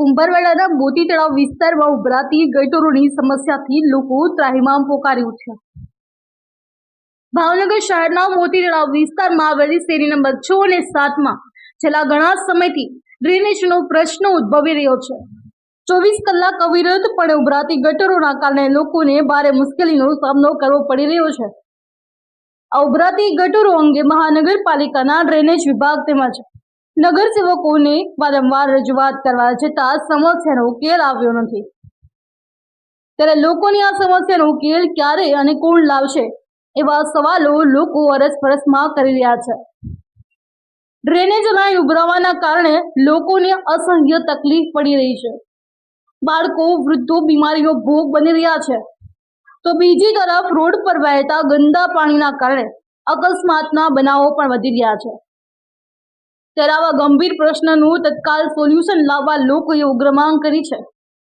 કુંભારવાડાના મોતી તળાવ વિસ્તારમાં ઉભરાતી ગટરોની સમસ્યાથી લોકો ત્રાહિમામ પોકારી ઉઠ્યા ભાવનગર શહેરના મોતી તળાવ વિસ્તારમાં આવેલી શેરી નંબર છ અને સાતમાં છેલ્લા ઘણા સમયથી ડ્રેનેજનો પ્રશ્ન ઉદ્ભવી રહ્યો છે. ચોવીસ કલાક અવિરતપણે ઉભરાતી ગટરોના કારણે લોકોને ભારે મુશ્કેલીનો સામનો કરવો પડી રહ્યો છે. આ ઉભરાતી ગટરો અંગે મહાનગરપાલિકાના ડ્રેનેજ વિભાગ તેમજ નગરસેવકોને વારંવાર રજૂઆત કરવા છતાં સમસ્યાનો ઉકેલ આવ્યો નથી. ત્યારે લોકોની આ સમસ્યાનો ઉકેલ ક્યારે અને કોણ લાવશે એવા સવાલો લોકો અરસપરસમાં કરી રહ્યા છે. ડ્રેનેજ લાઈન ઉભરાવાના કારણે લોકોને અસહ્ય તકલીફ પડી રહી છે. બાળકો, વૃદ્ધો બીમારીનો ભોગ બની રહ્યા છે. તો બીજી તરફ રોડ પર વહેતા ગંદા પાણીના કારણે અકસ્માતના બનાવો પણ વધી રહ્યા છે. ત્યારે આવા ગંભીર પ્રશ્નનું તત્કાલ સોલ્યુશન લાવવા લોકોએ ઉગ્ર માંગ કરી છે.